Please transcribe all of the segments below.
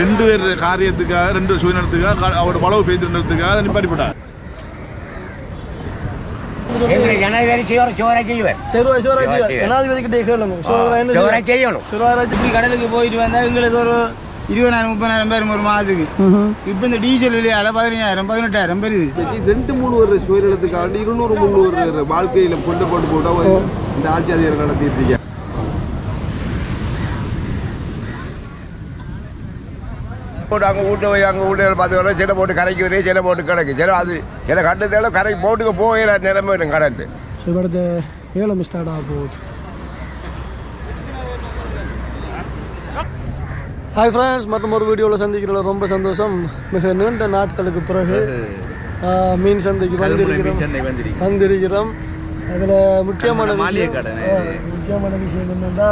ரெண்டு பேர் காரியத்துக்காக ரெண்டு சுயநலத்துக்காக அவரோட வளவு பெய்துன்றதுக்காக அதை நிப்பாட்டி போட்டார் எங்களை ஜனாதிபதி சோர சோர செய்வார் சிறுவாய் சிவராஜ் ஜனாதிபதிக்கிட்டே கேளுங்க. சிவராஜ் என்ன சோர செய்வார்? செய்யணும். சிவராஜ் இப்படி கடலுக்கு போயிட்டு வந்தா எங்களுக்கு ஒரு இருபதாயிரம் முப்பதாயிரம் பேர் ஒரு மாதத்துக்கு. இப்போ இந்த டீசல் விலையால பதினஞ்சாயிரம் பதினெட்டாயிரம் பெருது ரெண்டு மூணு ஒரு சுயநலத்துக்காண்டி இருநூறு முந்நூறு வாழ்க்கையில கொண்டு போட்டு போட்டா இந்த ஆட்சி அதிகாரம் நடத்திட்டு இருக்கேன். போட்டு அங்கே வீட்டு போய் அங்கே வீட்டு பார்த்து வர சில போட்டு கரைக்கு வரே சில போட்டு கிடக்கு. சில அது சில கட்டுத்தால கரைக்கு போட்டுக்கு போகிற நிலைமை கடந்து. இவரது ஏலம் ஸ்டார்ட் ஆக போகுது. ஹாய் ஃப்ரெண்ட்ஸ் மற்றும் ஒரு வீடியோவில் சந்திக்கிறதுல ரொம்ப சந்தோஷம். மிக நீண்ட நாட்களுக்கு பிறகு ஆஹ், மீன் சந்தைக்கு வந்திருக்கிறோம். வந்திருக்கிறோம். அதில் முக்கியமான முக்கியமான விஷயம் என்னன்னா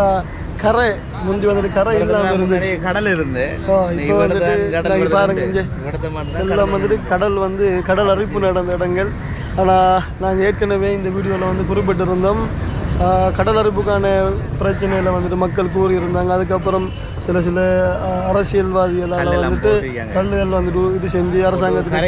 கரை முந்தி வந்துட்டு கரை இல்லாமல் இருந்துச்சு. கடல் இருந்து. இப்போ வந்துட்டு பாருங்க எல்லாம் வந்துட்டு கடல் வந்து கடல் அரிப்பு நடந்த இடங்கள். ஆனால் நாங்கள் ஏற்கனவே இந்த வீடியோவில் வந்து குறிப்பிட்டிருந்தோம். கடல் அரிப்புக்கான பிரச்சனையில் வந்துட்டு மக்கள் கூறியிருந்தாங்க. அதுக்கப்புறம் சில சில அரசியல்வாதிகளால் வந்துட்டு கல்லுகள் வந்துட்டு இது செஞ்சு அரசாங்கத்துக்கு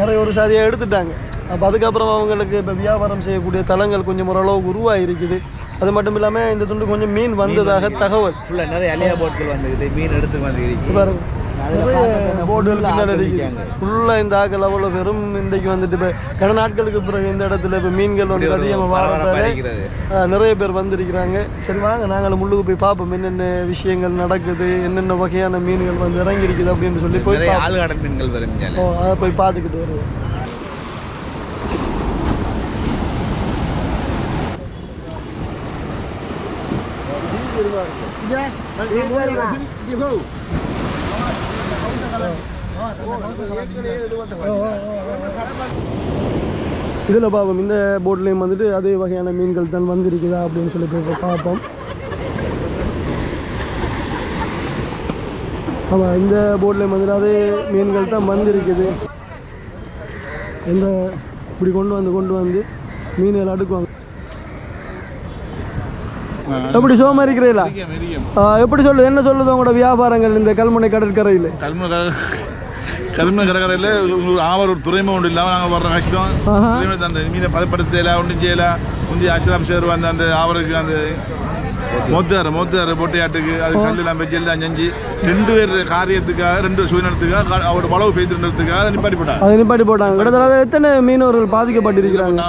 நிறைய ஒரு சாதியாக எடுத்துட்டாங்க. அப்போ அதுக்கப்புறம் அவங்களுக்கு இப்போ வியாபாரம் செய்யக்கூடிய தளங்கள் கொஞ்சம் ஓரளவுக்கு உருவாகிருக்குது அது மட்டும் இல்லாமல் இந்த துண்டு கொஞ்சம் மீன் வந்ததாக தகவல். ஃபுல்லாக நிறைய அலியா போட்கள் வந்துக்குது மீன் எடுத்து வந்துருக்கு பாருங்க. பின்னாடி ஃபுல்லாக இந்த ஆக்கள் அவ்வளோ பெரும் இன்றைக்கு வந்துட்டு இப்போ கடந்த நாட்களுக்கு பிறகு இந்த இடத்துல இப்போ மீன்கள் வந்து அதிகமாக வாரத்தால நிறைய பேர் வந்திருக்கிறாங்க. சரி வாங்க நாங்கள் முள்ளுக்கு போய் பார்ப்போம் என்னென்ன விஷயங்கள் நடக்குது என்னென்ன வகையான மீன்கள் வந்து இறங்கி இருக்குது அப்படின்னு சொல்லி போய். ஆழ்கடல் மீன்கள் வரும் ஓ அதை போய் பார்த்துக்கிட்டு வருவோம். இதில் பார்ப்போம் இந்த போட்லேயும் வந்துட்டு அதே வகையான மீன்கள் தான் வந்திருக்குதா அப்படின்னு சொல்லி போய் பார்ப்போம். ஆமாம் இந்த போட்லேயும் வந்துட்டு அதே மீன்கள் தான் வந்திருக்குது. இந்த இப்படி கொண்டு வந்து கொண்டு வந்து மீன்கள் அடுக்குவாங்க. எப்படி சோமா இருக்கிறீங்களா? எப்படி சொல்லுது? என்ன சொல்லுது உங்களோட வியாபாரங்கள் இந்த கல்முனை கடற்கரையில்? கல்முனை கல்முனை கடற்கரையில் ஆவர் ஒரு துறைமுகம் ஒன்று இல்லாமல் நாங்கள் வர்ற கஷ்டம். அந்த மீனை பதப்படுத்தல ஒன்றும் செய்யல முந்தைய அஷ்ராம் சேர் அந்த அந்த ஆவருக்கு அந்த மொத்தாறு மொத்தாறு பொட்டையாட்டுக்கு அது கல்லெல்லாம் வச்சு எல்லாம் செஞ்சு ரெண்டு பேர் காரியத்துக்காக ரெண்டு சுயநலத்துக்காக க- அவரோட வளவு பெய்துன்றதுக்காக அதை நிப்பாட்டி போட்டாங்க. அதை நிப்பாட்டி போட்டாங்க. கிட்டத்தட்ட எத்தனை மீனவர்கள் பாதிக்கப்பட்டிருக்கிறாங்க?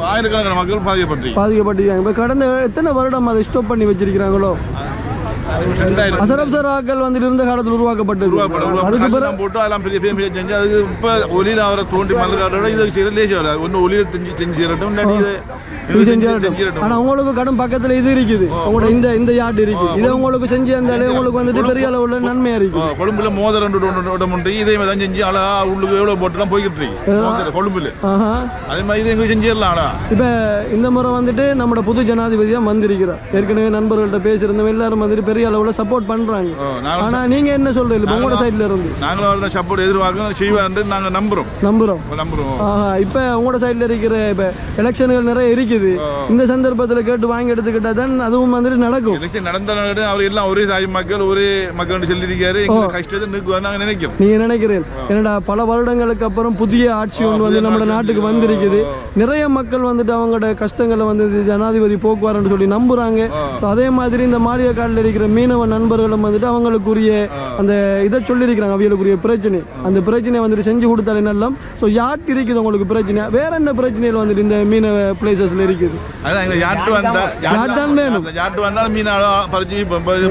ஆயிரக்கணக்கான மக்கள் பாதிக்கப்பட்டிருக்கீங்க. பாதிக்கப்பட்டிருக்காங்க. இப்போ கடந்த எத்தனை வருடம் அதை ஸ்டாப் பண்ணி வச்சிருக்கிறாங்களோ? ரெண்டாயிரம் அசரப் சராக்கள் வந்துட்டு இருந்த காலத்தில் உருவாக்கப்படும் அதுக்கு பிறகு போட்டு அதெல்லாம் பெரிய பெரிய செஞ்சு அதுக்கு இப்போ ஒலியில் அவரை தோண்டி மல்லுக்காட்டோட இது செய்யற லேசி வராது ஒன்று ஒலியில் செஞ்சு செஞ்சு செய்யறட்டும் இல்லாட்டி இது இது இது செஞ்சு செஞ்சு செஞ்சிடட்டும் ஆனா உங்களுக்கு கடும் பக்கத்துல இது இருக்குது உங்களோட இந்த இந்த யார்டு இருக்கு இதை உங்களுக்கு செஞ்சு இருந்தாலே உங்களுக்கு வந்துட்டு பெரிய அளவுல நன்மையா இருக்கு ஆ, கொழும்புல மோதிரம் உண்டு இதே மாதிரி தான் செஞ்சு அழகா உள்ளுக்கு எவ்வளோ போட்டுலாம் போய்கிட்டு இருக்கு கொழும்புல அதே மாதிரி இது எங்களுக்கு செஞ்சிடலாம் ஆனா இப்ப இந்த முறை வந்துட்டு நம்மளோட புது ஜனாதிபதி தான் வந்திருக்கிறார் ஏற்கனவே நண்பர்கள்ட்ட பேசியிருந்தோம் எல்லாரும் வந்துட்டு பெரிய அளவுல சப்போர்ட் பண்றாங்க. ஆ, நாங்க ஆனா நீங்க என்ன சொல்றீங்க இப்ப உங்களோட சைடுல இருந்து. நாங்களும் அவர்தான் சப்போர்ட் எதிர்பார்க்கணும் செய்வார்னு நாங்கள் நம்புறோம். நம்புறோம். நம்புறோம். ஆஹா இப்ப உங்களோட சைடுல இருக்கிற இப்ப எலெக்ஷன்கள் நிறைய இருக்குது. இந்த சந்தர்ப்பத்துல கேட்டு வாங்கி எடுத்துக்கிட்டா தான் அதுவும் வந்துட்டு நடக்கும். எலெக்ஷன் நடந்த நாடு அவர் எல்லாம் ஒரே தாய் மக்கள் ஒரே மக்கள் சொல்லியிருக்காரு. கஷ்டத்தை நீக்குவார் நாங்கள் நினைக்கிறோம். நீங்க நினைக்கிறேன் என்னடா பல வருடங்களுக்கு அப்புறம் புதிய ஆட்சி ஒன்று வந்து நம்ம நாட்டுக்கு வந்திருக்குது. நிறைய மக்கள் வந்துட்டு அவங்களோட கஷ்டங்களை வந்து ஜனாதிபதி போக்குவாருன்னு சொல்லி நம்புறாங்க. அதே மாதிரி இந்த மாளிகை காட்டில் இருக்கிற மீனவ நண்பர்களும் வந்துட்டு அவங்களுக்குரிய அந்த இதை சொல்லியிருக்கிறாங்க அவங்களுக்குரிய பிரச்சனை. அந்த பிரச்சனையை வந்துட்டு செஞ்சு கொடுத்தாலே நல்லம். ஸோ யாருக்கு இருக்குது உங்களுக்கு பிரச்சனை? வேற என்ன பிரச்சனைகள் வந்துட்டு இந்த மீனவ பிளேசஸ்ல இருக்குது? அதான் எங்க யார்ட்டு வந்தா யார் தான் வேணும்? யார்ட்டு வந்தாலும் மீன் பறிச்சு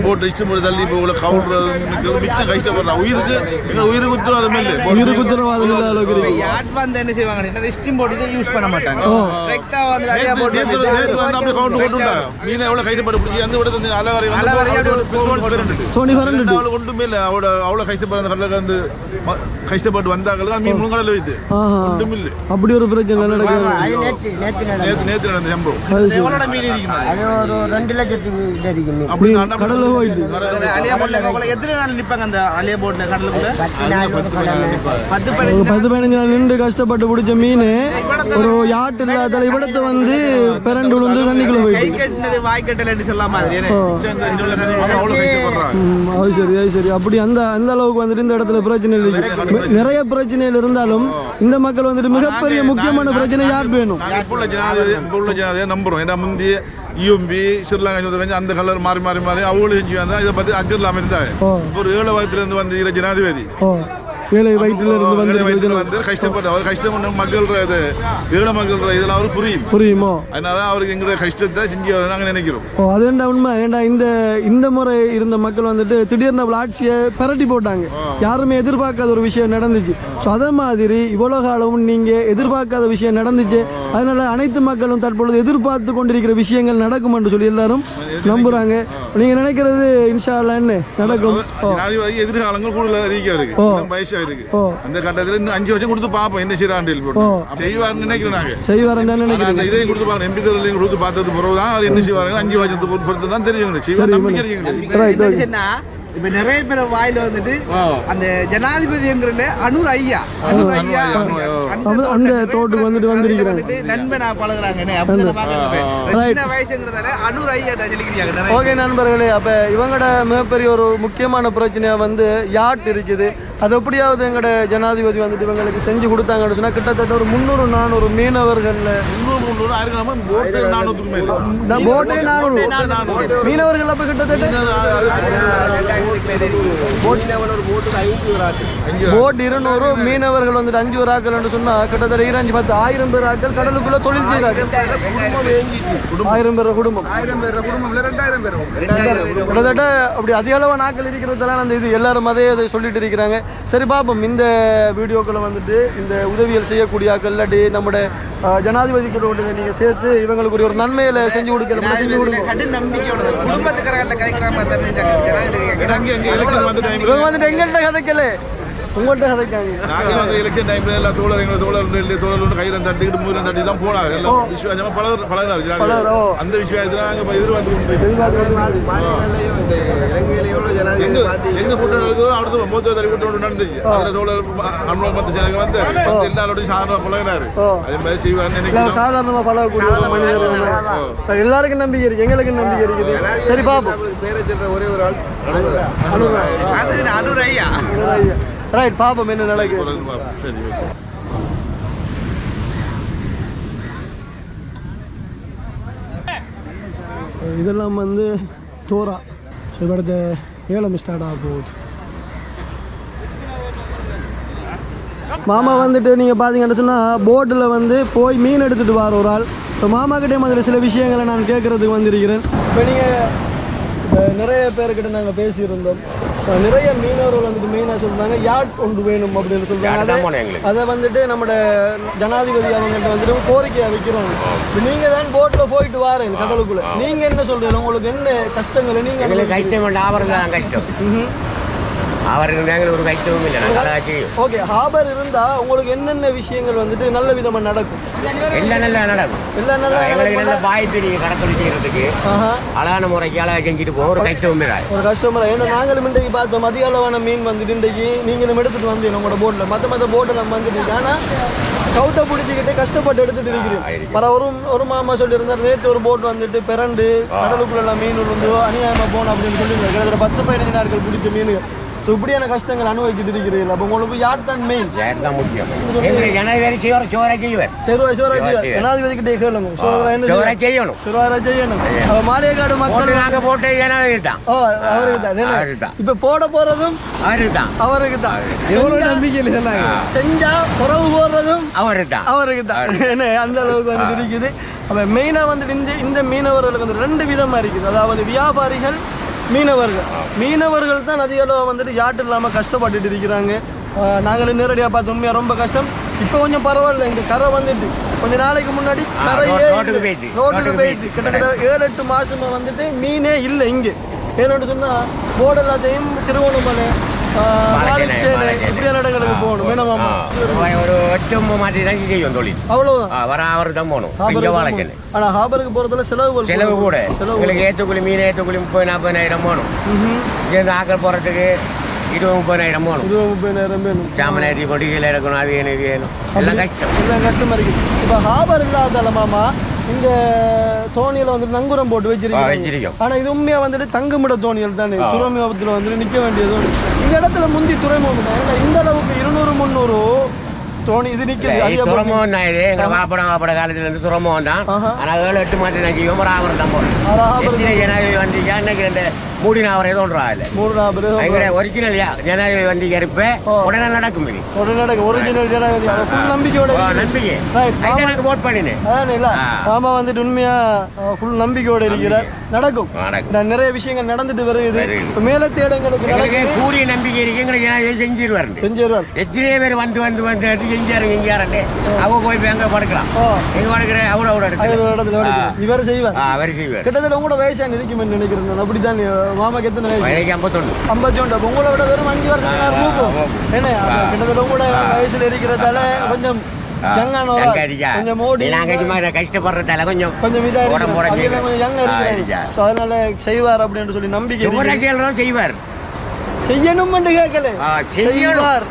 போட்டு இஷ்டம் போட்டு தள்ளி இப்போ உள்ள கவுடுறது மிக்க- மிச்சம் கஷ்டப்படுறான் உயிருக்கு எங்க உயிருக்கு உத்தரவாதம் இல்லை. உயிருக்கு உத்தரவாதம் இல்லாத அளவுக்கு யாட் வந்து என்ன செய்வாங்க ஸ்டீம் போட்டு இதை யூஸ் பண்ண மாட்டாங்க. வந்து போட்டு அப்படியே மீனை எவ்வளவு கைது பிடிச்சி அந்த விட தந்து அவளை ஒன்றுமே இல்லை. அவட அந்த கடலுக்கு வந்து கஷ்டப்பட்டு வந்தாக்களுக்கு மீன் முழுங்கடல அப்படி ஒரு பிரச்சனை நேற்று எத்தனை நாள் நிற்பாங்க அந்த அலியா போட்ல கடலுக்குள்ள? பத்து பதினஞ்சு நாள் நின்று கஷ்டப்பட்டு பிடிச்ச மீன் ஒரு யாட்டு இல்லாத இவடத்தை வந்து பெரண்டு விழுந்து தண்ணிக்குள்ள போயிட்டு வாய்க்கட்டலன்னு சொல்லாம மாதிரி. அது சரி அது சரி. அப்படி அந்த அந்த அளவுக்கு வந்துட்டு இந்த இடத்துல பிரச்சனை இருக்கு நிறைய பிரச்சனைகள் இருந்தாலும் இந்த மக்கள் வந்துட்டு மிகப்பெரிய முக்கியமான பிரச்சனை யார் வேணும்? உள்ள ஜனாதிபதி இப்போ உள்ள ஜனாதிபதியை நம்புறோம். ஏன்னா முந்தி யூஎம்பி ஸ்ரீலங்கா வந்து அந்த கலர் மாறி மாறி மாறி அவங்களும் செஞ்சு வந்தா இதை பற்றி அக்கறை இல்லாமல் இருந்தாங்க ஒரு ஏழு வயதுலேருந்து வந்து இருக்கிற ஜனாதிபதி. ஏழை வயிற்றுல இருந்து வந்து வயதுல வந்து கஷ்டப்பட்டு அவர் கஷ்டப்பட்ட மக்கள் இது ஏழை மக்கள் இதெல்லாம் அவருக்கு புரியும். புரியுமோ? அதனால அவருக்கு எங்களுடைய கஷ்டத்தை செஞ்சு நாங்கள் நினைக்கிறோம். ஓ அது என்ன உண்மை. ஏண்டா இந்த இந்த முறை இருந்த மக்கள் வந்துட்டு திடீர்னு ஆட்சியை பரட்டி போட்டாங்க. யாருமே எதிர்பார்க்காத ஒரு விஷயம் நடந்துச்சு. ஸோ அதே மாதிரி இவ்வளோ காலமும் நீங்கள் எதிர்பார்க்காத விஷயம் நடந்துச்சு. அதனால அனைத்து மக்களும் தற்பொழுது எதிர்பார்த்து கொண்டிருக்கிற விஷயங்கள் நடக்கும் என்று சொல்லி எல்லாரும் நம்புறாங்க. நீங்கள் நினைக்கிறது இன்ஷா அல்லாஹ் என்ன? நடக்கும். எதிர்காலங்கள் கூடுதல் அறிவிக்க இருக்கு இருக்கு அந்த கட்டத்தில் இன்னும் அஞ்சு வருஷம் கொடுத்து பார்ப்போம் என்ன செய்யறாண்டில் போட்டு செய்வார்னு நினைக்கிறோம் நாங்க அந்த இதையும் கொடுத்து பாருங்க எம்பி தேர்தலையும் கொடுத்து பார்த்தது பிறகு தான் அவர் என்ன செய்வாங்க அஞ்சு வருஷத்துக்கு பொறுத்து தான் தெரியும் செய்வார் நம்பிக்கை இப்ப நிறைய பேர் வாயில வந்துட்டு அந்த ஜனாதிபதிங்கிறதுல அனுர் ஐயா அனுர் ஐயா அந்த- தோட்டுக்கு வந்துட்டு. வந்துட்டு நண்பனா பழகுறாங்க சின்ன வயசுங்கிறதால அனுர் ஐயா சொல்லிக்கிறாங்க ஓகே நண்பர்களே அப்போ இவங்களோட மிகப்பெரிய ஒரு முக்கியமான பிரச்சனையாக வந்து யாட் இருக்குது அது எப்படியாவது எங்களோட ஜனாதிபதி வந்துட்டு இவங்களுக்கு செஞ்சு கொடுத்தாங்கன்னு சொன்னால் கிட்டத்தட்ட ஒரு முந்நூறு நானூறு நம்ம போட்டு நானூறு. மீனவர்கள் அப்போ கிட்டத்தட்ட போட் இருநூறு மீனவர்கள் வந்துட்டு அஞ்சு ஒரு ஆக்கள்னு சொன்னால் கிட்டத்தட்ட இருபஞ்சு பத்து ஆயிரம் பேர் ஆக்கள் கடலுக்குள்ள தொழில் செய்கிறாங்க ஆயிரம் பேர் குடும்பம். ஆயிரம் பேர் குடும்பம்ல ரெண்டாயிரம் பேர். கிட்டத்தட்ட அப்படி அதிக அளவு நாட்கள் இருக்கிறதெல்லாம் அந்த இது. எல்லாரும் அதே அதை சொல்லிட்டு இருக்கிறாங்க. சரி பாப்போம் இந்த வீடியோக்களை வந்துட்டு இந்த உதவிகள் செய்யக்கூடிய இல்லாட்டி நம்முடைய ஜனாதிபதி கூட நீங்கள் சேர்த்து இவங்களுக்கு ஒரு நன்மையில செஞ்சு கொடுக்கணும் செஞ்சு டைம் இவங்க வந்துட்டு எங்கள்கிட்ட கதைக்கல. உங்கள்கிட்ட கதைக்காங்க. நாங்கள் வந்து எலெக்ஷன் டைம்ல எல்லா தோழர் எங்களை தோழர் இல்லை தோழர் கையில் தட்டிக்கிட்டு மூலம் தட்டி தான் போனாங்க. எல்லாம் விஸ்வாசமா பலர் ஓ. அந்த விஷயத்தில் நாங்கள் எதிர்பார்த்து எங்க கூட்டம் அடுத்த மூத்த தறி கூட்டம் நடந்துச்சு. அதுல தோழர் அனுபவம் மத்த சேனங்க வந்து எல்லாரோடையும் சாதாரண பழகினாரு. அதே மாதிரி பழகக்கூடிய மனிதர் எல்லாருக்கும் நம்பிக்கை இருக்கு. எங்களுக்கு நம்பிக்கை இருக்குது. சரி பாப்போம் பேரை சொல்ற ஒரே ஒரு ஆள் அது அனுர் ஐயா ரைட் பாப்போம் என்ன நடக்குது சரி ஓகே இதெல்லாம் வந்து தோரா. ஸோ இவரது ஏலம் ஸ்டார்ட் ஆக போகுது. மாமா வந்துட்டு நீங்கள் பார்த்தீங்கன்னு சொன்னால் போட்டில் வந்து போய் மீன் எடுத்துகிட்டு வர ஒரு ஆள். ஸோ மாமா கிட்டே மாதிரி சில விஷயங்களை நான் கேட்குறதுக்கு வந்திருக்கிறேன். இப்போ நீங்கள் நிறைய பேர்கிட்ட நாங்கள் பேசியிருந்தோம். நிறைய மீனவர்கள் வந்துட்டு மெயினாக சொல்றாங்க யாட் ஒன்று வேணும் அப்படின்னு தான் அதை- வந்துட்டு நம்மட ஜனாதிபதி அவங்கள்ட்ட வந்துட்டு கோரிக்கையை வைக்கிறோம். நீங்கள் தான் போட்டில் போயிட்டு வாரேன் கடலுக்குள்ள. நீங்கள் என்ன சொல்றீங்க? உங்களுக்கு என்ன கஷ்டங்களை நீங்கள் கஷ்டம் அவருக்கு தான் கஷ்டம். அவருக்கு எங்களுக்கு ஒரு கஷ்டமும் இல்லை. செய்யும் ஓகே ஹாபர் இருந்தா உங்களுக்கு என்னென்ன விஷயங்கள் வந்துட்டு நல்ல விதமா நடக்கும்? எல்லாம் நல்லா நடக்கும். எல்லாம் நல்லா எங்களுக்கு நல்ல வாய் தெரியும் கடத்தொழில் செய்யறதுக்கு. அழகான முறைக்கு அழகா செஞ்சுட்டு போவோம். ஒரு கஷ்டமும் இல்லை. ஒரு கஷ்டமா ஏன்னா நாங்களும் இன்றைக்கு பார்த்தோம் அதிக அளவான மீன் வந்துட்டு இன்றைக்கு நீங்களும் எடுத்துட்டு வந்தீங்க உங்களோட போட்டில் மற்ற மற்ற போட்டில் நம்ம வந்துட்டு ஆனால் கவுத்த பிடிச்சிக்கிட்டு கஷ்டப்பட்டு எடுத்துட்டு இருக்கிறீங்க பர ஒரு ஒரு மாமா சொல்லியிருந்தார் நேற்று ஒரு போட் வந்துட்டு பிறண்டு கடலுக்குள்ள மீன் விழுந்து அநியாயமா போகணும் அப்படின்னு சொல்லி கிட்டத்தட்ட பத்து பதினஞ்சு நாட்கள் பிடிச்ச மீனுங்க ஸோ இப்படியான கஷ்டங்கள் அனுபவிச்சுட்டு இருக்கிறீர்கள். அப்போ உங்களுக்கு யார் தான் மெயின் யார் தான் முக்கியம் ஜனாதிபதி செய்வார் சோரை செய்வார். சிறுவா சிவராஜ் சிவராஜ். ஜனாதிபதி கிட்டே கேளுங்க. சிவராஜ் என்ன சோரை செய்வார்? செய்யணும். சிவராஜ் செய்யணும். மாளிகைக்காடு மக்கள் நாங்கள் போட்டு ஜனாதிபதி தான் ஓ அவருக்கு தான் என்ன? அவருக்கு தான். இப்ப போட போறதும் அவருக்கு தான் அவருக்கு தான் எவ்வளவு நம்பிக்கையில் சொன்னாங்க? செஞ்சா குறவு போடுறதும் அவருக்கு தான் அவருக்கு தான் என்ன அந்த அளவுக்கு வந்து இருக்குது. அப்ப மெயினா வந்துட்டு இந்த இந்த மீனவர்களுக்கு வந்து ரெண்டு விதமா இருக்குது. அதாவது வியாபாரிகள் மீனவர்கள். மீனவர்கள் தான் அதிக அளவு வந்துட்டு யாட்டு இல்லாம கஷ்டப்பட்டுட்டு இருக்கிறாங்க. ஆஹ் நாங்களும் நேரடியாக பார்த்து உண்மையாக ரொம்ப கஷ்டம். இப்போ கொஞ்சம் பரவாயில்ல இந்த கரை வந்துட்டு. கொஞ்ச நாளைக்கு முன்னாடி கரையே. ரோட்டுக்கு போயிட்டு. கிட்டத்தட்ட ஏழு எட்டு மாசமா வந்துட்டு மீனே இல்லை இங்கே. ஏன்னு சொன்னா போர்டு எல்லாத்தையும் திருவண்ணாமலை இப்படியான இடங்களுக்கு போகணும் ஆ, ஒரு எட்டு மாதிரி தான் செய்யும் தொழில் அவ்வளவுதான் வர அவர் தான் போகணும் இங்கே ஹாபருக்கு வாழைக்கல போகணும். ஆனா ஹாபருக்கு போறதுல செலவுகள் செலவு கூட செலவு உங்களுக்கு ஏற்றுக்குழி மீன் ஏற்றுக்குழி முப்பது நாற்பதாயிரம் போகணும். இங்கேருந்து ஆக்கள் போகிறதுக்கு இருபது முப்பதாயிரம் போகணும் இருபது முப்பதாயிரம் வேணும் சாமனாரி கொண்டு கீழே எடுக்கணும் அது வேணும் இது வேணும் எல்லாம் கஷ்டம் எல்லாம் கஷ்டமா இருக்குது இப்போ ஹாபர் இல்லாதால மாமா இந்த தோணியில வந்து நங்குரம் போட்டு வச்சிருக்கோம். ஆனா இது உண்மையா வந்துட்டு தங்குமிட தோணியல் தானே? துறைமுகத்துல வந்துட்டு நிக்க வேண்டியது இந்த இடத்துல முந்தி துறைமுகம் இந்த அளவுக்கு இருநூறு முந்நூறு தோணி இது எப்படி- துறமுகம் தான் இது. எங்க மாப்பட மாப்பட காலத்துல இருந்து துறமுகம் தான். ஆனா ஏழு எட்டு மாதம் தான் ஜனாதிபதி அன்னைக்கு ரெண்டு மூடி நாவரம் எதுவும் ஒன்றா இல்லை மூணு நாற்பது எங்கட ஒரிஜினல் ஜனாதிபதி வண்டிக்கு இருப்ப உடனே நடக்கும் இது. ஒரு நடக்கு ஒரிஜினல் ஜனாதிபதி full நம்பிக்கையோட. நம்பிக்கை. எனக்கு vote பண்ணினேன் அதான் இல்ல. மாமா வந்துட்டு உண்மையா ஃபுல் நம்பிக்கையோட இருக்கிறார் நடக்கும். நடக்கும். நான் நிறைய விஷயங்கள் நடந்துட்டு வருது. எங்களுக்கு நடக்குது. கூடிய நம்பிக்கை இருக்கு. எங்களுக்கு செஞ்சிருவாரு செஞ்சிருவார். எத்தனை பேர் வந்து வந்து வந்து எடுத்து செஞ்சாரு செஞ்சாருன்னு அவங்க போய் எங்க படுக்கலாம்? எங்க படுக்கிற? அவ்வளோ இடத்துல. இவர் செய்வார். அவர் செய்வார். கிட்டத்தட்ட உங்களோட வயசான இருக்குமென்னு நினைக்கிறேன் நான். அப்படித்தான் மாமாக்கு எத்தனை வயசு. எனக்கு ஐம்பத்தொன்று ஐம்பத்தி ஒன்று அப்போ உங்களை விட வெறும் அஞ்சு வருஷம் மூக்கும் என்ன? கிட்டத்தட்ட உங்களோட வயசுல இருக்கிறதால கொஞ்சம். கொஞ்சம் ஓடி கஷ்டப்படுறதால கொஞ்சம் கொஞ்சம் இதா. இருக்கா. அதனால செய்வார் அப்படின்னு சொல்லி நம்பிக்கை இருக்கு. சுமராஜியெல்லாம் செய்வார். செய்யணும் கேட்கல. செய்வார்.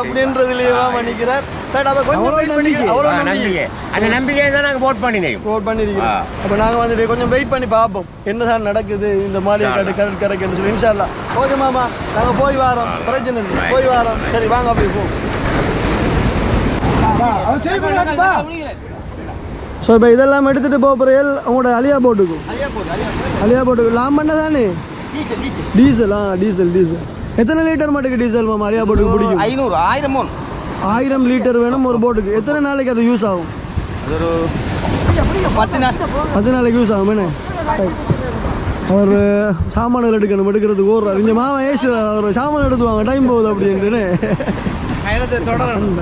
அப்படின்றதுலயே நினைக்கிறார் Right, அப்ப கொஞ்சம் அவ்வளவு நம்பிக்கை. நம்பிக்கை. அந்த நம்பிக்கையை தான் நாங்க vote பண்ணினோம் ரோட் பண்ணிருக்கோம். அப்ப நாங்க வந்துட்டு கொஞ்சம் வெயிட் பண்ணி பார்ப்போம். என்னதான் நடக்குது? இந்த மாளிகை காட்டு கடல் கரைக்குன்னு சொல்லி இன்ஷால்லா ஓகே மாமா போய் வாரோம். பிரச்சனை இல்லை. போய் வாரோம். சரி வாங்க அப்படியே போ. ஸோ இப்போ இதெல்லாம் எடுத்துட்டு போக போகிறீர்கள் உங்களோட அலியா போட்டுக்கும். அலியா போட்டுக்கும். லாம்பண்ண தானே? டீசல் ஆ டீசல் டீசல். எத்தனை லிட்டர் மட்டுக்கு டீசல் மாமா? அலியா போட்டுக்கு பிடிக்கும். ஐநூறு ஆயிரம் மூணு ஆயிரம் லிட்டர் வேணும் ஒரு போட்டுக்கு எத்தனை நாளைக்கு அது யூஸ் ஆகும்? ஒரு பத்து நாள். பத்து நாளைக்கு யூஸ் ஆகும் என்ன? அவர் சாமான்கள் எடுக்கணும் எடுக்கிறதுக்கு ஓடுறாரு. இங்கே மாமா ஏசு அவர் சாமான் எடுத்துவாங்க டைம் போகுது அப்படின்ட்டுன்னு பயணத்தை தொடரணும்.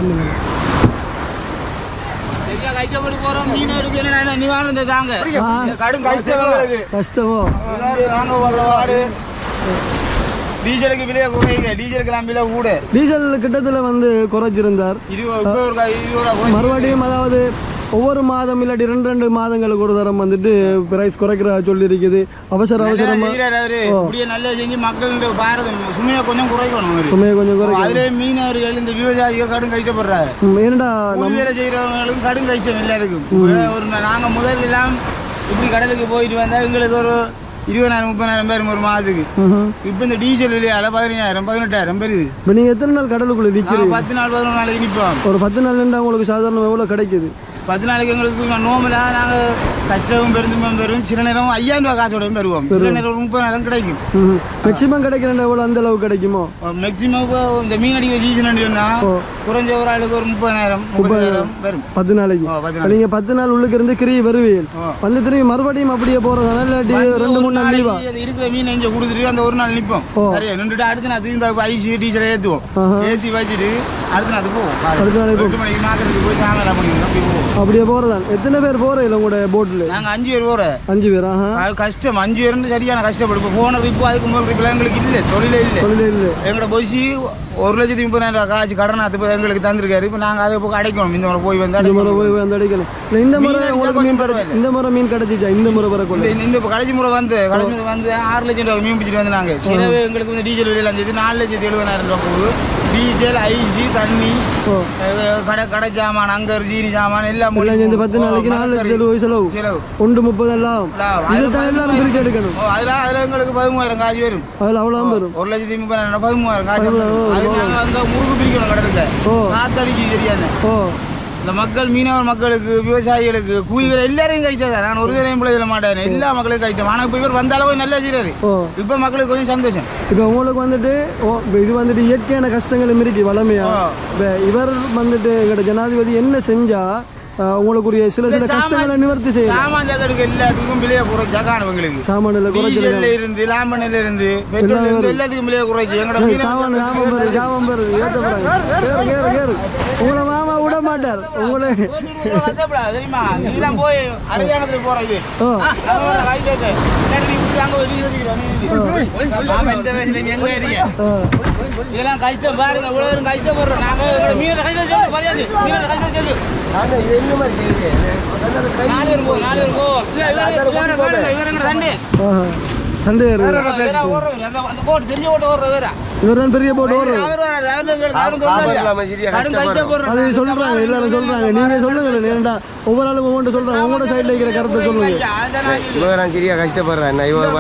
கஷ்டம். டீசலுக்கு விலையை குறைங்க. டீசலுக்கு விலை கூட. டீசல் கிட்டத்தில் வந்து குறைச்சிருந்தார். மறுபடியும் அதாவது ஒவ்வொரு மாதம் இல்லாட்டி ரெண்டு ரெண்டு மாதங்களுக்கு ஒரு தரம் வந்துட்டு பிரைஸ் குறைக்கிறதா சொல்லி இருக்குது அவசர அவசரமா நல்லா செஞ்சு மக்கள் பாரதம் சுமையை கொஞ்சம் குறைக்கணும் சுமையை கொஞ்சம் குறைக்க அதிலே மீனவர்கள் இந்த விவசாயிகள் கடும் கஷ்டப்படுறாரு ஏன்டா வேலை செய்யறவங்களுக்கும் கடும் கஷ்டம் எல்லாருக்கும். ஒரு நா- நாங்க முதல்ல எல்லாம் இப்படி கடலுக்கு போயிட்டு வந்தா எங்களுக்கு ஒரு இருபதாயிரம் முப்பதாயிரம் பேர் ஒரு மாதத்துக்கு. இப்போ இந்த டீசல் விலையால பதினஞ்சாயிரம் பதினெட்டாயிரம் பெருது இப்போ நீங்கள் எத்தனை நாள் கடலுக்குள்ளே நிற்கிறீங்க பத்து நாள் பதினொரு நாளைக்கு நிற்போம். ஒரு பத்து நாள் உங்களுக்கு சாதாரண எவ்வளோ கிடைக்குது? பத்து நாளைக்கு எங்களுக்கு நோமலா நாங்க கஷ்டமும் பெருந்தும் பெறும் சில நேரம் ஐயாயிரம் ரூபாய் காசோடையும் பெறுவோம். சில நேரம் முப்பதாயிரம் கிடைக்கும். மேக்ஸிமம் கிடைக்கிறேன் எவ்வளோ அந்த அளவு கிடைக்குமோ? மேக்சிமம் இந்த மீன் அடிக்கிற சீசன் சொன்னா ஓ. குறைஞ்ச ஒரு ஆளுக்கு ஒரு முப்பதாயிரம் முப்பதாயிரம் வரும். பத்து நாளைக்கு ஓ, பத்து இப்ப நாள் உள்ளுக்கு இருந்து கிரி வருவீங்க. வந்து திரும்பி மறுபடியும் அப்படியே போறதால இல்லாட்டி ரெண்டு மூணு நாள் லீவா? இருக்கிற மீன் இங்க கொடுத்துட்டு அந்த ஒரு நாள் நிப்போம். ஓ. சரியா? நின்றுட்டு அடுத்து நான் திரும்பி டீசல் ஏத்துவோம். ஆஹா. ஏத்தி வச்சுட்டு அடுத்து நாள் போவோம். அடுத்த நாளைக்கு போய் சாயங்காலம் பண்ணிக்கணும் அப்படி போவோம். அப்படியே போறதான் எத்தனை பேர் போற இல்லை உங்களோட போட்ல நாங்க அஞ்சு பேர் போறோம். அஞ்சு பேர்? ஆஹா. அது கஷ்டம். அஞ்சு பேருந்து சரியான கஷ்டப்படும் இப்போ போன ரிப்பு அதுக்கு முதல் எங்களுக்கு இல்லை. தொழிலே இல்லை. தொழிலே இல்லை. எங்களோட பொசி ஒரு லட்சத்தி முப்பதாயிரம் ரூபாய் காய்ச்சி கடனை அது எங்களுக்கு தந்திருக்காரு. இப்போ நாங்கள் அதை போய் அடைக்கணும். இந்த முறை போய் வந்து முறை போய் அந்த அடிக்கணும். இந்த முறை உங்களுக்கு மீன் பரவாயில்ல. இந்த முறை மீன் கிடைச்சிச்சா? இந்த முறை வரக்குள்ள இந்த- இப்போ கடைசி முறை வந்து கடைசி முறை வந்து ஆறு லட்சம் ரூபாய் மீன் பிடிச்சிட்டு வந்து நாங்கள் சிலவு எங்களுக்கு வந்து டீசல் விலையில் இருந்தது. நாலு லட்சத்தி எழுபதாயிரம் ரூபாய் போகுது. டீசல் ஐசி தண்ணி கடை கடை சாமான் அங்கர் சீனி சாமான் எல்லாம் எல்லாம் இந்த பத்து நாளைக்கு நாலு லட்சத்தி எழுபது செலவு ஒன்று முப்பது எல்லாம் லாபம். இதை அது தான் எல்லாம் பிரிச்சு எடுக்கணும் அதுல அதுல எங்களுக்கு பதிமூவாயிரம் காசு வரும் அதில் அவ்வளோ வரும் ஒரு லட்சத்தி முப்பதாயிரம் பதிமூவாயிரம் காசு அங்கே முறுக்கு பிரிக்கணும் கடலுக்கு காத்தடிக்கு தெரியாது ஓ இந்த மக்கள் மீனவர் மக்களுக்கு விவசாயிகளுக்கு கூலி வேலை எல்லாரையும் கைச்சா நான் ஒரு தரையும் பிள்ளை சொல்ல மாட்டேன் எல்லா மக்களுக்கும் கைச்சோம் ஆனால் இப்போ இவர் வந்த அளவு நல்லா செய்றாரு ஓ இப்போ மக்களுக்கு கொஞ்சம் சந்தோஷம் இப்போ உங்களுக்கு வந்துட்டு இது வந்துட்டு இயற்கையான கஷ்டங்களும் இருக்கு வளமையா. இப்போ இவர் வந்துட்டு எங்களோட ஜனாதிபதி என்ன செஞ்சா உங்களுக்குரிய சில சில கஷ்டங்களை நிவர்த்தி செய்யலாம் சாமான் ஜாக்கெட்டுக்கு எல்லாத்துக்கும் விலையை குறைச்சா காணுவங்களுக்கு சாமானில் குறைச்சல் இருந்து லாம்பனில இருந்து எல்லாத்துக்கும் விலையை குறைச்சு. எங்களோட சாமான் பாரு பாரு ஏற்ற உங்களை மாமா மாட்டார் உங்களை தெரியுமா இதெல்லாம் போய் அரையாணத்துல போற இது ஓ அதோட கைச்சேத்து. இல்லாட்டி நீ இப்படி அங்க ஒரு வீடு கட்டிக்கிற, நீ. ஆமா, இந்த வயசுல நீ எங்க ஏறிய? ஆ. இதெல்லாம் கஷ்டம் பாருங்க பேரும் கஷ்டப்படுறோம் நாங்க மீனோட கஷ்டம் சொல்லு மரியாதை மீனோட கஷ்டம் சொல்லு நாலு நாலு இவரு- அந்த- பெரிய போட்டு ஓடுற வேற. இவர் பெரிய போட்டு. போடுற. அது சொல்றாங்க எல்லாரும் சொல்றாங்க. நீங்க சொல்லுங்க ஏன்டா ஒவ்வொரு ஆளும் ஒவ்வொன்று சொல்றாங்க. உங்களோட சைடுல இருக்கிற கருத்தை சொல்லுங்க. நான் சரியா கஷ்டப்படுறேன். இவன்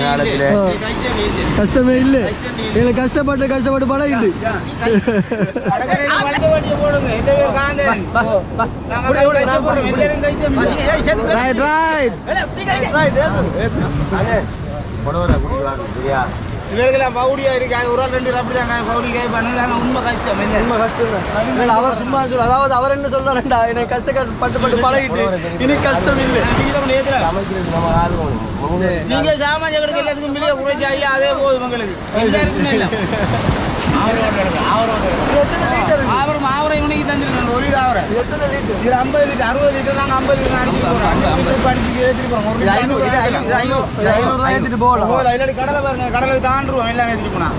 காலத்துல கஷ்டமே இல்லை. எனக்கு கஷ்டப்பட்டு கஷ்டப்பட்டு பழகிட்டு. ரைட் ரைட் புடவை குடிக்கலாம் சரியா இவர்களெல்லாம் பவுடியா இருக்கு அது ஒரு ஆள் ரெண்டு பேர் அப்படிதான் பவுடி கை பண்ணலாம் உண்மை கஷ்டம் ரொம்ப கஷ்டம் அவர் சும்மா சொல்ல. அதாவது அவர் என்ன சொல்றாருண்டா எனக்கு கஷ்டப்பட்டு பட்டு பழகிட்டு இனி கஷ்டம் இல்லை. நீங்க சாமான் ஜெகடுக்கு எல்லாத்துக்கும் வெளியே குறைச்சி ஐயா அதே போதும் உங்களுக்கு. ஆவரம் ஆவரம் இவனுக்கு ஒரு லிட்டர் ஆவரம். இது ஐம்பது லிட்டர் அறுபது லிட்டர் நாங்கள் ஐம்பது லிட்டர் அடிச்சு போகிறோம் அடிச்சு ஏற்றிட்டு போகிறோம் ஒரு லிட்டர் ஐநூறு இது ஐநூறு ஏற்றிட்டு போகலாம். போகலாம் இல்லாட்டி கடலை பாருங்க கடலை தாண்டுருவோம் எல்லாம் ஏற்றிட்டு போனா.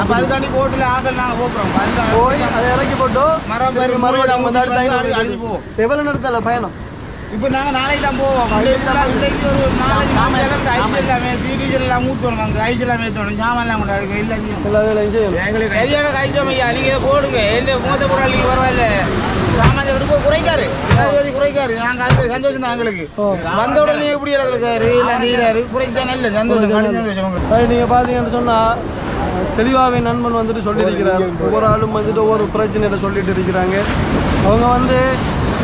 அப்போ அதுக்காண்டி போட்டில் ஆக்கள் நாங்கள் போக்குறோம் அதுதான் போய் அதை இறக்கி போட்டு மரம் மறுபடியும் அவங்க வந்து அடுத்த அடிச்சு போவோம். நேரத்தில் பயணம்? இப்போ நாங்கள் நாளைக்கு தான் போவோம். இன்றைக்கு ஒரு நாளைக்கு நாளைக்கு ஐஸ் எல்லாமே டீச்சர் எல்லாம் ஊற்றணும் அங்கே ஐஸ் எல்லாம் ஏற்றணும் சாமான் எல்லாம் கொண்டாடுங்க எல்லாத்தையும் எல்லா வேலையும் எங்களுக்கு சரியான கைச்சோம் ஐயா. நீங்க போடுங்க. எந்த மூத்த பொருள் பரவாயில்ல. சாமான் எடுத்து குறைக்காரு. குறைக்காரு. நாங்க அது சந்தோஷம் தான் எங்களுக்கு. வந்த உடனே எப்படி இருக்காரு? எல்லாம் செய்யறாரு குறைச்சா நல்ல சந்தோஷம். சந்தோஷம் நீங்கள் பார்த்தீங்கன்னு சொன்னால் தெளிவாகவே நண்பன் வந்துட்டு சொல்லியிருக்கிறார் ஒவ்வொரு ஆளும் வந்துட்டு ஒவ்வொரு பிரச்சனையில சொல்லிட்டு இருக்கிறாங்க. அவங்க வந்து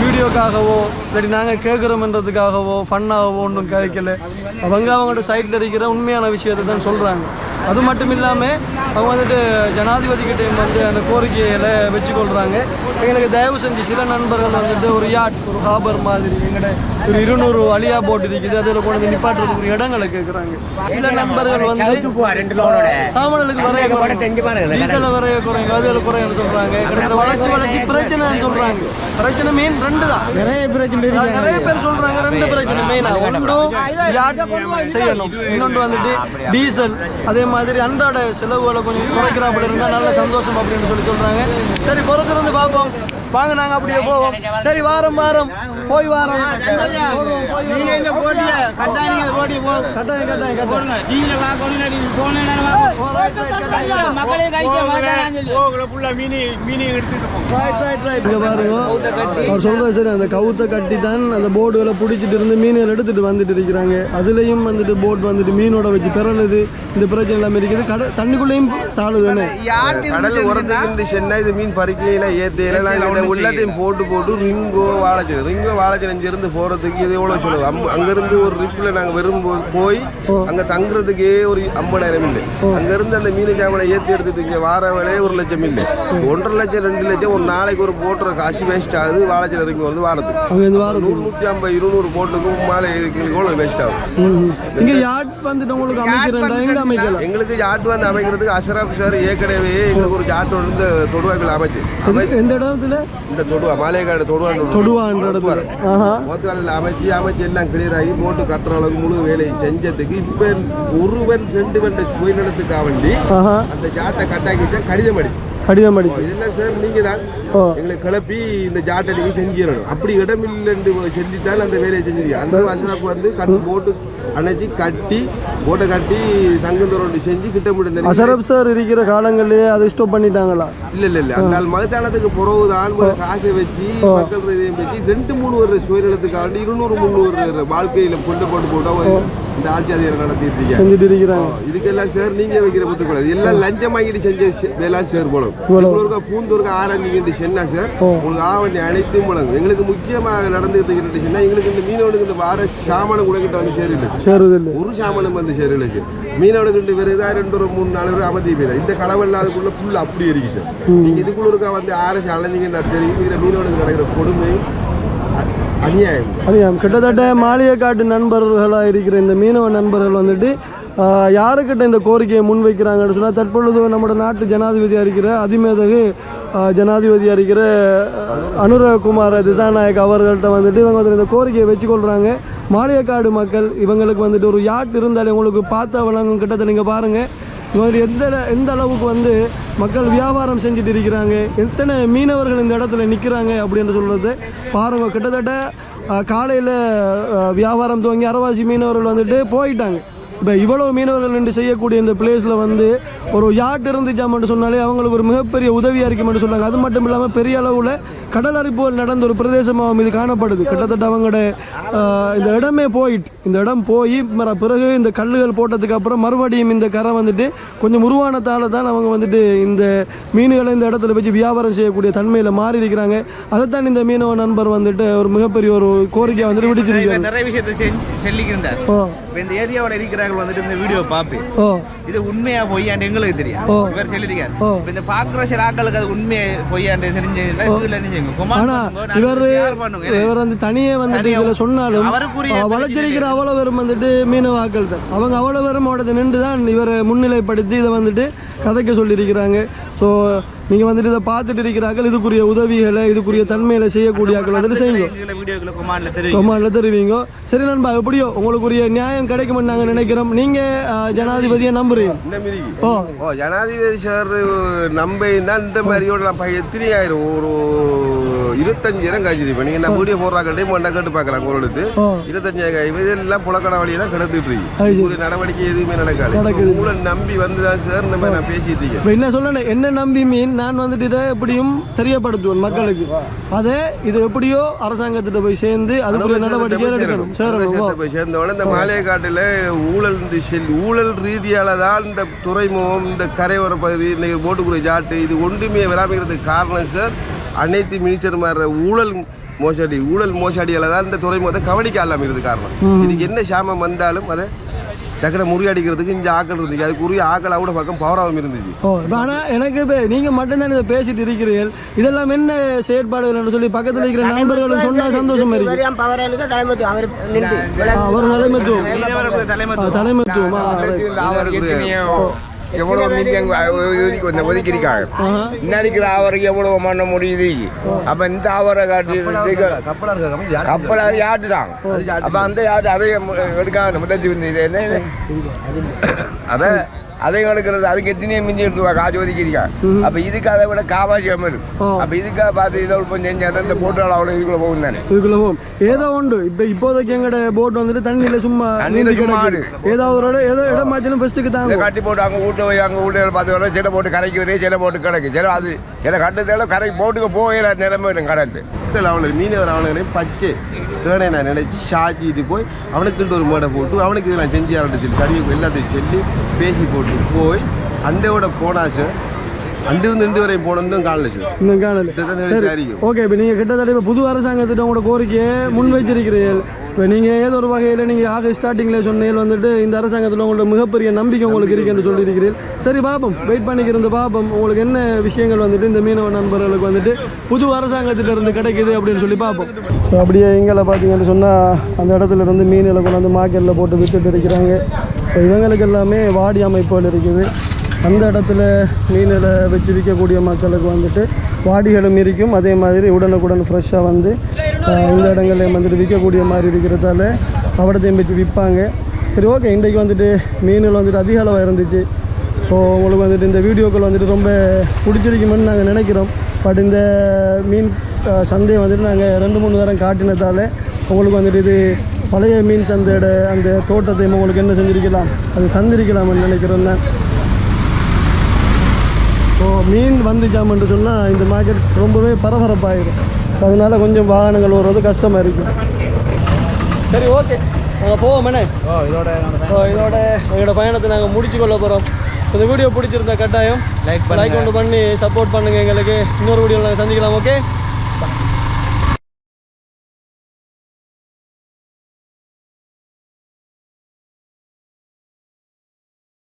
வீடியோக்காகவோ இல்லாட்டி நாங்கள் கேட்குறோம்ன்றதுக்காகவோ ஃபன்னாகவோ ஒன்றும் கிடைக்கல. அவங்க அவங்களோட சைட்டில் இருக்கிற உண்மையான விஷயத்தை தான் சொல்கிறாங்க அது மட்டும் இல்லாமல் அவங்க வந்துட்டு ஜனாதிபதி கிட்டேயும் வந்து அந்த கோரிக்கைகளை வச்சுக்கொள்கிறாங்க எங்களுக்கு தயவு செஞ்சு சில நண்பர்கள் வந்துட்டு ஒரு யாட் ஒரு ஹாபர் மாதிரி எங்கள்ட ஒரு இருநூறு அழியா போட்டு இருக்குது. அதில் கொண்டு வந்து நிப்பாட்டுறதுக்கு ஒரு இடங்களை கேட்குறாங்க சில நண்பர்கள் வந்து சாமான்களுக்கு வரைய டீசலை வரைய குறைங்க அதில் குறைங்கன்னு சொல்கிறாங்க கிட்டத்தட்ட வளர்ச்சி வளர்ச்சி பிரச்சனைன்னு சொல்கிறாங்க பிரச்சனை மெயின் ரெண்டு தான். நிறைய பிரச்சனை நிறைய பேர் சொல்கிறாங்க ரெண்டு பிரச்சனை மெயினாக ஒன்றும் யாட் செய்யணும். இன்னொன்று வந்துட்டு டீசல் அதே மாதிரி அன்றாட செலவுகளை கொஞ்சம் குறைக்கிறாப்புல இருந்தால் நல்ல சந்தோஷம் அப்படின்னு சொல்லி சொல்கிறாங்க சரி பொறுத்திருந்து பார்ப்போம். வாங்க நாங்கள் அப்படியே போவோம். சரி வாரம் வாரம். போய் வாரம். அவர் சொல்றது சரி அந்த கவுத்தை கட்டி தான் அந்த போர்டுகளை பிடிச்சிட்டு இருந்து மீன்கள் எடுத்துட்டு வந்துட்டு இருக்கிறாங்க. அதுலயும் வந்துட்டு போட் வந்துட்டு மீனோட வச்சு பிறழுது இந்த பிரச்சனை எல்லாம் இருக்குது. கடை தண்ணிக்குள்ளேயும் தாழுது என்ன கடல் உரத்துக்கு சென்னா இது மீன் பறிக்கையில ஏத்தையில நாங்கள் உள்ளத்தையும் போட்டு போட்டு ரிங்கோ வாழைச்சல் ரிங்கோ வாழைச்சல் இருந்து போறதுக்கு இது எவ்வளவு செலவு அங்கிருந்து ஒரு ரிப்பில் நாங்கள் வெறும் போய் அங்க தங்குறதுக்கே ஒரு ஐம்பதாயிரம் இல்லை அங்கிருந்து அந்த மீன் ஜாமனை ஏற்றி எடுத்துட்டு வார வேலையே ஒரு லட்சம் இல்லை ஒன்றரை லட்சம் ரெண்டு லட்சம் ஒரு நாளைக்கு ஒரு போட்டுற காசு வேஸ்ட் ஆகுது. வாழைச்சல் ரிங்கு வந்து வாரது அவங்க இந்த வாரம் நூறு நூற்றி ஐம்பது இருநூறு போட்டுக்கும் மேலே எங்களுக்கு வேஸ்ட் ஆகும். இங்க யாட் வந்துட்டு உங்களுக்கு அமைக்கிறேன்டா எங்க அமைக்கலாம்? எங்களுக்கு ஜாட்டு வந்து அமைக்கிறதுக்கு அஷரப் சார் ஏற்கனவே எங்களுக்கு ஒரு ஜாட்டு வந்து தொடுவாய்கள் அமைச்சு. எந்த- இடத்துல? இந்த தொடுவா மாலையக்காடு இடத்துல. ஆஹா. மோத்துவாரில் அமைச்சு அமைச்சு எல்லாம் கிளியர் ஆகி போட்டு கட்டுற அளவுக்கு முழு வேலையை செஞ்சதுக்கு இப்போ ஒருவன் ரெண்டு வண்ட சுயநலத்துக்காக வேண்டி அந்த ஜாட்டை கட்டாக்கிட்டா கடிதம் அடி கடிதம் அடிச்சு இதெல்லாம் சார் நீங்க தான். எங்களை கிளப்பி இந்த ஜாட்டை நீங்க செஞ்சிடணும். அப்படி இடம் இல்லைன்னு செஞ்சுட்டால் அந்த வேலையை செஞ்சிருக்கீங்க அந்த அசரப்பு வந்து கட்டு போட்டு அணைச்சி கட்டி போட்டை கட்டி தங்கந்தரோடு செஞ்சு கிட்ட முடியும் அசரப் சார் இருக்கிற காலங்கள்லயே அதை ஸ்டாப் பண்ணிட்டாங்களா? இல்ல இல்ல இல்ல. அந்த மகத்தானத்துக்கு பிறகுதான் ஒரு காசை வச்சு மக்கள் இதையும் வச்சு ரெண்டு மூணு ஒரு சுயநலத்துக்காண்டி இருநூறு முந்நூறு வாழ்க்கையில கொண்டு போட்டு போட்டா ஒரு இந்த ஆட்சி அதிகாரம் நடத்திட்டு இருக்காங்க. செஞ்சுட்டு இருக்கிறாங்க இதுக்கெல்லாம் சார் நீங்க வைக்கிற புத்துக்கூடாது எல்லாம் லஞ்சம் வாங்கிட்டு செஞ்ச செ- வேலை சார் போலும் உங்களுக்கு பூந்தூருக்கு ஆரம்பிக்கிட்டு சொன்னா சார் உங்களுக்கு ஆக வேண்டிய அனைத்தும் முழங்கும் எங்களுக்கு முக்கியமாக நடந்துகிட்டு இருக்கிறது சொன்னா எங்களுக்கு இந்த மீனவனுக்கு இந்த வார சாமானம் கூட கிட்ட வந்து சேரல சார் ஒரு சாமானம் வந்து சேரல சார் மீனவனுக்கு வேறு ஏதாவது ரெண்டு ஒரு மூணு நாலு பேர் அமர்த்தி போயிடும் இந்த களவெல்லாம் அதுக்குள்ள புல் அப்படி இருக்கு சார் நீங்க இதுக்குள்ள இருக்க வந்து ஆரஞ்சு அலைஞ்சிங்கன்னா தெரியும். மீனவனுக்கு நடக்கிற கொடுமை அதிகம் அதிகம் கிட்டத்தட்ட மாளிகைக்காட்டு நண்பர்களாக இருக்கிற இந்த மீனவ நண்பர்கள் வந்துட்டு யாருக்கிட்ட இந்த கோரிக்கையை முன்வைக்கிறாங்கன்னு சொன்னால் தற்பொழுது நம்மளோட நாட்டு ஜனாதிபதியாக இருக்கிற அதிமேதகு ஜனாதிபதியாக இருக்கிற அனுரகுமார் திசாநாயக் அவர்கள்ட்ட வந்துட்டு இவங்க வந்துட்டு இந்த கோரிக்கையை வச்சுக்கொள்கிறாங்க மாளிகைக்காடு மக்கள் இவங்களுக்கு வந்துட்டு ஒரு யாட் இருந்தாலே உங்களுக்கு பார்த்த வழங்கும் கிட்டத்தட்ட நீங்கள் பாருங்கள் இவர் எந்த எந்த அளவுக்கு வந்து மக்கள் வியாபாரம் செஞ்சுட்டு இருக்கிறாங்க எத்தனை மீனவர்கள் இந்த இடத்துல நிற்கிறாங்க அப்படின்னு சொல்கிறது பாருங்கள் கிட்டத்தட்ட காலையில் வியாபாரம் துவங்கி அரவாசி மீனவர்கள் வந்துட்டு போயிட்டாங்க. இப்போ இவ்வளோ மீனவர்கள் நின்று செய்யக்கூடிய இந்த பிளேஸில் வந்து ஒரு யாட் இருந்துச்சாமட்டு சொன்னாலே அவங்களுக்கு ஒரு மிகப்பெரிய உதவியாக இருக்குமென்று சொன்னாங்க அது மட்டும் இல்லாமல் பெரிய அளவில் கடல் அரிப்புகள் நடந்த ஒரு பிரதேசமாக இது காணப்படுது. கிட்டத்தட்ட அவங்களோட இந்த இடமே போயிட்டு இந்த இடம் போய் பிறகு இந்த கல்லுகள் போட்டதுக்கு அப்புறம் மறுபடியும் இந்த கரை வந்துட்டு கொஞ்சம் உருவானத்தால தான் அவங்க வந்துட்டு இந்த மீன்களை இந்த இடத்துல வச்சு வியாபாரம் செய்யக்கூடிய தன்மையில் மாறி இருக்கிறாங்க அதைத்தான் இந்த மீனவ நண்பர் வந்துட்டு ஒரு மிகப்பெரிய ஒரு கோரிக்கையை வந்துட்டு விடுச்சிருக்காரு நிறைய விஷயத்தை இப்போ இந்த ஏரியாவில் இருக்கிறார்கள் வந்துட்டு இந்த வீடியோ பார்ப்பேன் ஓ. இது உண்மையா பொய்யாண்டு எங்களுக்கு தெரியும். இவர் சொல்லியிருக்காரு. இந்த பாக்குற சில ஆட்களுக்கு அது உண்மையை பொய்யாண்டு தெரிஞ்சுன்னா இவர் இவர் வந்து தனியே வந்துட்டு இதுல சொன்னாலும் வளர்த்திருக்கிற அவ்வளோ பேரும் வந்துட்டு மீனவாக்கள் தான். அவங்க அவ்வளோ பேரும் அவடத்தை நின்று தான் இவரை முன்னிலைப்படுத்தி இதை வந்துட்டு கதைக்க சொல்லியிருக்கிறாங்க. ஸோ நீங்கள் வந்துட்டு இதை பார்த்துட்டு இருக்கிறார்கள் இதுக்குரிய உதவிகளை இதுக்குரிய தன்மையில செய்யக்கூடிய ஆட்கள் வந்துட்டு செய்யுங்க. கொமாண்ட்ல தெரிவிங்க. சரி நண்பா எப்படியோ உங்களுக்குரிய நியாயம் கிடைக்கும்னு நாங்கள் நினைக்கிறோம். நீங்கள் ஜனாதிபதியை நம்புறீங்க. ஓ. ஓ ஜனாதிபதி சார் நம்பினா இந்த மாதிரியோட நம்ம எத்தனை ஆயிரம்? ஒரு இருபத்தஞ்சாயிரம் காய்ச்சி இப்போ நீங்கள் நான் வீடியோ போடுறாங்க டைம் ஒன்றா கேட்டு பார்க்கலாம் ஓ இருபத்தஞ்சாயிரம் இதெல்லாம் புலக்கடை வழியெல்லாம் கிடந்துட்டு இருக்கு. ஒரு நடவடிக்கை எதுவுமே நடக்காது. உங்களை நம்பி வந்துதான் சார் நம்ம நான் பேசிட்டு இருக்கேன். என்ன சொல்லணும் என்ன நம்பி மீன் நான் வந்துட்டு இதை எப்படியும் தெரியப்படுத்துவேன் மக்களுக்கு. அதை இது எப்படியோ அரசாங்கத்திட்ட போய் சேர்ந்து அதுக்குரிய நடவடிக்கை எடுக்கணும். சேரணும். போய் சேர்ந்தவொடனே இந்த மாலையக்காட்டில் ஊழல் இந்த ஊழல் ரீதியால தான் இந்த துறைமுகம் இந்த கரையோர பகுதி இன்னைக்கு போட்டுக்குரிய ஜாட்டு இது ஒன்றுமே விராமிக்கிறதுக்கு காரணம் சார் அனைத்து மினிஸ்டர் மாற ஊழல் மோசடி ஊழல் மோசடியால தான் இந்த துறைமுகத்தை கவனிக்க இல்லாமல் இருக்கிறது காரணம். இதுக்கு என்ன சாமம் வந்தாலும் அதை டக்குனு முறியடிக்கிறதுக்கு இந்த ஆக்கள் இருந்துச்சு. அதுக்குரிய ஆக்கள் கூட பக்கம் பவராகவும் இருந்துச்சு. ஓ இப்போ ஆனால் எனக்கு இப்போ நீங்கள் மட்டும்தான் இதை பேசிட்டு இருக்கிறீர்கள். இதெல்லாம் என்ன செயற்பாடுகள்னு சொல்லி பக்கத்தில் இருக்கிற நண்பர்களும் சொன்னால் சந்தோஷமா இருக்கு. இவரையும் பவரனுக்கு தலைமை அவர் தலைமைத்துவம். தலைமைத்துவம். எவ்வளவு மில்லியன் ஒதுக்கி கொஞ்சம் ஒதுக்கி இருக்காங்க ஆஹா. இன்னைக்கு அவருக்கு எவ்வளவு மண்ண முடியுது? அப்ப இந்த அவரை காட்டி கப்பலாக இருக்காங்க கப்பல் யாட்டு தான். அப்ப அந்த யாட்டு அதை முதலி இது என்ன இது? அத அதையும் எடுக்கிறது அதுக்கு எத்தனையோ மிஞ்சி எடுத்துவா காசு ஒதுக்கிருக்கா அப்ப இதுக்கு அதை விட காவாசி அமரு. அப்ப இதுக்காக பார்த்து இதை கொஞ்சம் செஞ்சா இந்த போட்டால் அவ்வளோ இதுக்குள்ள போகும் தானே. இதுக்குள்ள போகும். ஏதோ உண்டு இப்போ இப்போதைக்கு எங்கட போட் வந்துட்டு தண்ணியில் சும்மா தண்ணியில சும்மா கிடக்கு. ஏதோ ஒரு ஏதோ இடம் மாத்திலும் ஃபர்ஸ்ட்டுக்கு தாங்க கட்டி போட்டு அங்கே வீட்டை போய் அங்கே வீட்டு பார்த்து வர சில போட்டு கரைக்கு வரே சில போட்டு கிடக்கு. சில அது சில கட்டுத்தேல கரை போட்டுக்கு போயில நிலைமை வரும் கடந்து அவனுக்கு மீனவர் அவனுக்கு பச்சை. தேனை நான் நினைச்சு ஷாஜிட்டு போய் அவனுக்குன்ட்டு ஒரு மேடை போட்டு அவனுக்கு இதை நான் செஞ்சு ஆரம்பிச்சு கடியை எல்லாத்தையும் சொல்லி பேசி போட்டு போய் அண்டையோட போனா சார். அண்டிருந்து ரெண்டு வரையும் போனதும் காணல சார். இன்னும் காணல. ஓகே இப்போ நீங்கள் கிட்டத்தட்ட இப்போ புது அரசாங்கத்திட்ட உங்களோட கோரிக்கையை முன் வச்சிருக்கிறீர்கள் இப்போ நீங்கள் ஏதோ ஒரு வகையில் நீங்கள் ஆக ஸ்டார்டிங்கில் சொன்னேன் வந்துட்டு இந்த அரசாங்கத்தில் உங்களோட மிகப்பெரிய நம்பிக்கை உங்களுக்கு இருக்குன்னு சொல்லியிருக்கிறீர்கள். சரி பார்ப்போம் வெயிட் பண்ணிக்கிறது பார்ப்போம் உங்களுக்கு என்ன விஷயங்கள் வந்துட்டு இந்த மீனவ நண்பர்களுக்கு வந்துட்டு புது அரசாங்கத்திலிருந்து கிடைக்குது அப்படின்னு சொல்லி பார்ப்போம் ஸோ அப்படியே எங்களை பார்த்தீங்கன்னு சொன்னால் அந்த இடத்துல இருந்து மீன்களை கொண்டு வந்து மார்க்கெட்டில் போட்டு விற்றுட்டு இருக்கிறாங்க. ஸோ இவங்களுக்கு எல்லாமே வாடி அமைப்புகள் இருக்குது. அந்த இடத்துல மீன்களை வச்சு விற்கக்கூடிய மக்களுக்கு வந்துட்டு வாடிகளும் இருக்கும். அதே மாதிரி உடனுக்குடன் ஃப்ரெஷ்ஷாக வந்து இந்த இடங்களில் வந்துட்டு விற்கக்கூடிய மாதிரி இருக்கிறதால அவடத்தையும் வச்சு விற்பாங்க. சரி ஓகே இன்றைக்கு வந்துட்டு மீன்கள் வந்துட்டு அதிக அளவாக இருந்துச்சு. ஸோ உங்களுக்கு வந்துட்டு இந்த வீடியோக்கள் வந்துட்டு ரொம்ப பிடிச்சிருக்குமென்னு நாங்கள் நினைக்கிறோம். பட் இந்த மீன் சந்தையை வந்துட்டு நாங்கள் ரெண்டு மூணு தரம் காட்டினதால் உங்களுக்கு வந்துட்டு இது பழைய மீன் சந்தையோட அந்த தோட்டத்தையும் உங்களுக்கு என்ன செஞ்சுருக்கலாம் அது தந்திருக்கலாம்னு நினைக்கிறோன்னா நான். ஸோ மீன் வந்துச்சாமன்ட்டு சொன்னால் இந்த மார்க்கெட் ரொம்பவே பரபரப்பாயிடும் அதனால கொஞ்சம் வாகனங்கள் வர்றது கஷ்டமாக இருக்கும் சரி ஓகே நாங்கள் போவோம் ஓ இதோட இதோட எங்களோட பயணத்தை நாங்கள் முடிச்சு கொள்ள போகிறோம் இந்த வீடியோ பிடிச்சிருந்தா கட்டாயம் Like லைக் ஒன்று பண்ணி சப்போர்ட் பண்ணுங்கள் எங்களுக்கு. இன்னொரு வீடியோவில் நாங்கள் சந்திக்கலாம் ஓகே